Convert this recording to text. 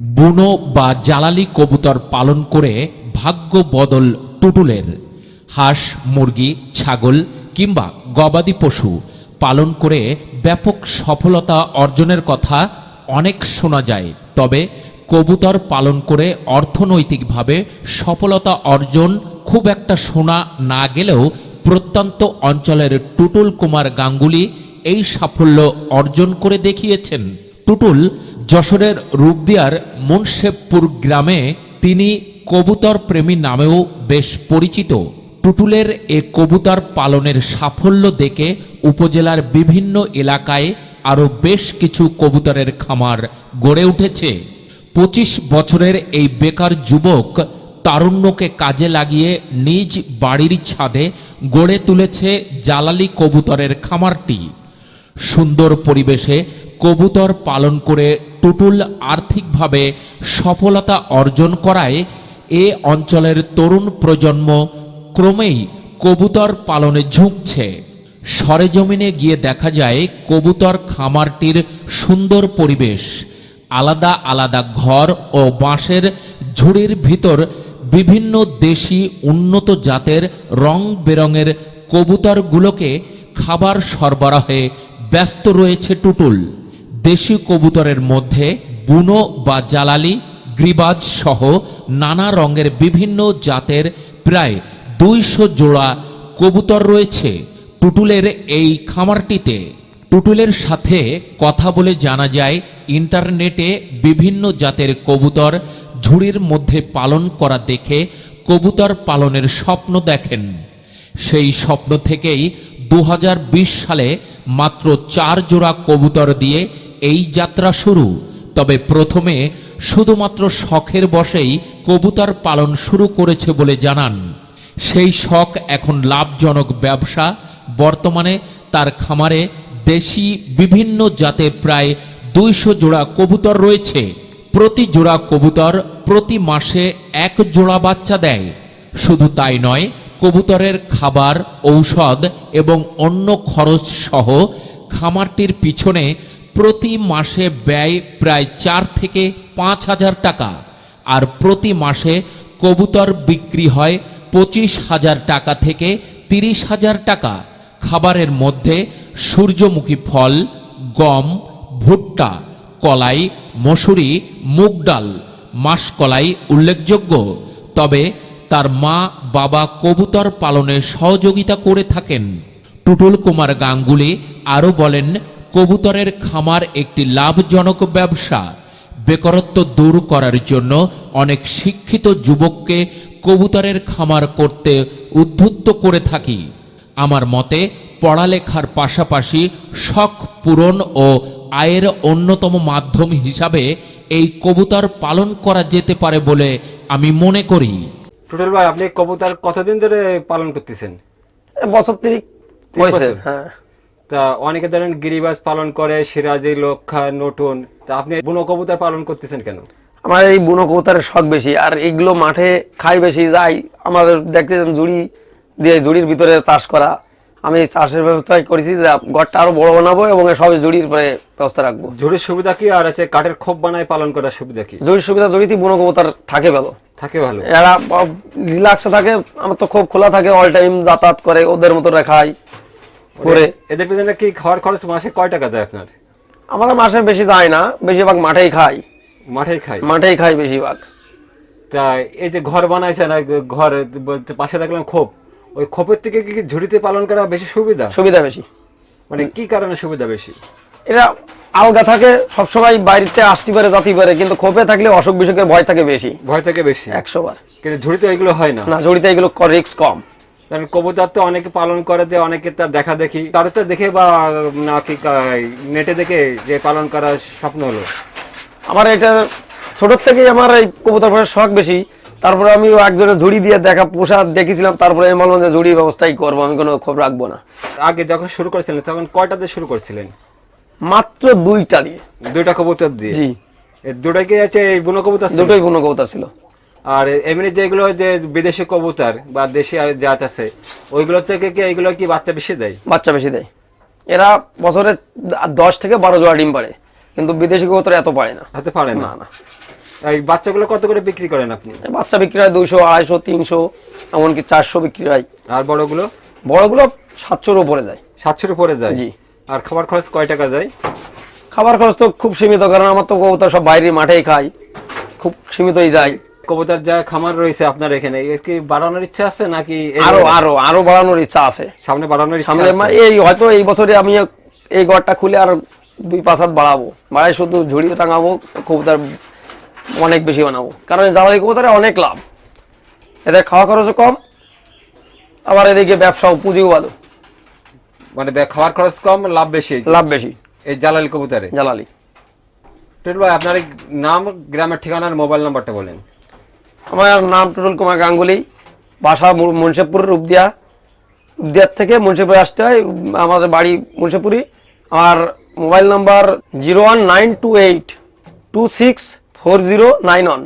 বুনো বা জ্বালালি কবুতর পালন করে ভাগ্য বদল টুটুলের। হাঁস, মুরগি, ছাগল কিংবা গবাদি পশু পালন করে ব্যাপক সফলতা অর্জনের কথা অনেক শোনা যায়। তবে কবুতর পালন করে অর্থনৈতিকভাবে সফলতা অর্জন খুব একটা শোনা না গেলেও প্রত্যন্ত অঞ্চলের টুটুল কুমার গাঙ্গুলি এই সাফল্য অর্জন করে দেখিয়েছেন। টুটুল যশোরের রূপদিয়ার মুনশেবপুর গ্রামে তিনি কবুতর প্রেমী নামেও বেশ পরিচিত। টুটুলের এ কবুতর পালনের সাফল্য দেখে উপজেলার বিভিন্ন এলাকায় আরও বেশ কিছু কবুতরের খামার গড়ে উঠেছে। পঁচিশ বছরের এই বেকার যুবক তারুণ্যকে কাজে লাগিয়ে নিজ বাড়ির ছাদে গড়ে তুলেছে জালালি কবুতরের খামারটি। সুন্দর পরিবেশে কবুতর পালন করে টুটুল আর্থিকভাবে সফলতা অর্জন করায় এ অঞ্চলের তরুণ প্রজন্ম ক্রমেই কবুতর পালনে ঝুঁকছে। সরেজমিনে গিয়ে দেখা যায় কবুতর খামারটির সুন্দর পরিবেশ, আলাদা আলাদা ঘর ও বাঁশের ঝুড়ির ভিতর বিভিন্ন দেশি উন্নত জাতের রং বেরঙের কবুতরগুলোকে খাবার সরবরাহে ব্যস্ত রয়েছে টুটুল দেশি কবুতরের মধ্যে বুনো বা জালালি, গ্রিবাজ সহ নানা রঙের বিভিন্ন জাতের প্রায় দুইশো জোড়া কবুতর রয়েছে টুটুলের এই খামারটিতে। টুটুলের সাথে কথা বলে জানা যায়, ইন্টারনেটে বিভিন্ন জাতের কবুতর ঝুড়ির মধ্যে পালন করা দেখে কবুতর পালনের স্বপ্ন দেখেন। সেই স্বপ্ন থেকেই দু হাজার বিশ সালে মাত্র চার জোড়া কবুতর দিয়ে এই যাত্রা শুরু। তবে প্রথমে শুধুমাত্র শখের বসেই কবুতর পালন শুরু করেছে বলে জানান। সেই শখ এখন লাভজনক ব্যবসা। বর্তমানে তার খামারে দেশি বিভিন্ন জাতে প্রায় দুইশো জোড়া কবুতর রয়েছে। প্রতি জোড়া কবুতর প্রতি মাসে এক জোড়া বাচ্চা দেয়। শুধু তাই নয়, কবুতরের খাবার, ঔষধ এবং অন্য খরচ সহ খামারটির পিছনে প্রতি মাসে ব্যয় প্রায় চার থেকে পাঁচ হাজার টাকা, আর প্রতি মাসে কবুতর বিক্রি হয় পঁচিশ হাজার টাকা থেকে তিরিশ হাজার টাকা। খাবারের মধ্যে সূর্যমুখী ফল, গম, ভুট্টা, কলাই, মসুরি, মুগ ডাল, মাসকলাই উল্লেখযোগ্য। তবে তার মা বাবা কবুতর পালনে সহযোগিতা করে থাকেন। টুটুল কুমার গাঙ্গুলি আরও বলেন কবুতরের খামার একটি লাভজনক ব্যবসা। বেকারত্ব দূর করার জন্য অনেক শিক্ষিত যুবককে কবুতরের খামার করতে উদ্বুদ্ধ করে থাকি। আমার মতে পড়ালেখার পাশাপাশি শখ পূরণ ও আয়ের অন্যতম মাধ্যম হিসাবে এই কবুতর পালন করা যেতে পারে বলে আমি মনে করি। টোটাল ভাই আপনি কবুতর কতদিন ধরে পালন করতেছেন? বছর তিরিক তিরিশ হ্যাঁ। তা অনেকে ধরেন গিরিবাস পালন করে সিরাজি লক্ষা নতুন। তা আপনি বুনো কবুতর পালন করতেছেন কেন? আমার এই বুনো কবুতরের শখ বেশি আর এগুলো মাঠে খাই বেশি যাই আমাদের দেখতে জুড়ি দিয়ে জুড়ির ভিতরে চাষ করা। আমি চাষের ব্যবস্থা করেছি যে ঘরটা আরও বড় বানাবো এবং সবই জুড়ির পরে ব্যবস্থা রাখব। জুড়ির সুবিধা কি? আর আছে কাঠের খোপ বানায় পালন করার সুবিধা কি? জুড়ির সুবিধা জড়িতে বুনো কবুতর থাকে ভালো। থাকে ভালো। এরা রিল্যাক্সে থাকে আমার তো খুব খোলা থাকে অল টাইম যাতায়াত করে ওদের মতো রেখাই করে। এদের পিছনে কি খাওয়ার খরচ মাসে কয় টাকা দেয় আপনার? আমরা মাসে বেশি যায় না বেশিরভাগ মাঠেই খাই। মাঠেই খাই? মাঠেই খাই বেশিরভাগ। তা এই যে ঘর বানাইছে না ঘর পাশে দেখলাম খোপ ওই খোপের থেকে কি কি ঝুড়িতে পালন করা বেশি সুবিধা? সুবিধা বেশি। মানে কি কারণে সুবিধা বেশি? এরা আলগা থাকে সবসময় বাইরেতে আসতে পারে যাতে পারে কিন্তু খোপে থাকলে অসুখ বিসুখের ভয় থাকে বেশি। ভয় থাকে বেশি? একশো বার। কিন্তু ঝুড়িতে এগুলো হয় না? না জড়িতে এগুলো রিস্ক কম। কারণ কবুতর তো অনেকে পালন করে যে অনেকে তার দেখা দেখি। কারও তো দেখে বা নাকি নেটে দেখে যে পালন করার স্বপ্ন হলো। আমার এটা ছোট থেকেই আমার এই কবুতর পালনের শখ বেশি। তারপরে আমি একজনের ঝুড়ি দিয়ে দেখা পোষা দেখেছিলাম তারপরে আমি বললাম যে ঝুড়ি ব্যবস্থাই করব আমি কোনো খোপ রাখব না। আগে যখন শুরু করেছিলেন তখন কয়টা দিয়ে শুরু করছিলেন? মাত্র দুইটা দিয়ে। দুইটা কবুতর দিয়ে? জি। কি আছে এই বুনো কবুতর? দুটোই কোনো কবুতর ছিল। আর এমনি যেগুলো যে বিদেশি কবুতর বা দেশি আর জাত আছে ওইগুলো থেকে কি এইগুলো কি বাচ্চা বেশি দেয়? বাচ্চা বেশি দেয়। এরা বছরে দশ থেকে বারো জোড়া ডিম পারে কিন্তু বিদেশি কবুতর এত পারে না। হতে পারে না? না এই বাচ্চাগুলো কত করে বিক্রি করেন আপনি? বাচ্চা বিক্রি হয় দুইশো আড়াইশো তিনশো এমনকি চারশো বিক্রি হয়। আর বড়গুলো? বড়গুলো সাতশোর উপরে যায়। সাতশোর উপরে যায়? জি। আর খাবার খরচ কয় টাকা যায়? খাবার খরচ তো খুব সীমিত কারণ আমার তো কবুতর সব বাইরে মাঠেই খাই খুব সীমিতই যায়। কবুতর যা খামার রয়েছে আপনার এখানে কি বাড়ানোর ইচ্ছা আছে নাকি আরও আরও আরও বাড়ানোর ইচ্ছা আছে। সামনে বাড়ানোর ইচ্ছা সামনে এই হয়তো এই বছরে আমি এই ঘরটা খুলে আর দুই পাঁচ হাত বাড়াবো। বাড়াই শুধু ঝুড়িয়ে টাঙাবো কবুতর অনেক বেশি বানাবো। কারণ জ্বালানি কবুতরে অনেক লাভ। এদের খাওয়া খরচও কম আবার এদিকে ব্যবসাও পুঁজিও ভালো। মানে খাবার খরচ কম লাভ বেশি? লাভ বেশি। এই জালাল কবুতরে? জ্বালালি টুটুল ভাই আপনার নাম গ্রামের ঠিকানার মোবাইল নাম্বারটা বলেন। আমার নাম টুটুল কুমার গাঙ্গুলি। বাসা মুন্সেপুর, রূপদিয়া। রূপদিয়ার থেকে মুন্সিপুরে আসতে হয়। আমাদের বাড়ি মুন্সিপুরি আর mobile number zero one nine two eight two six four zero nine one.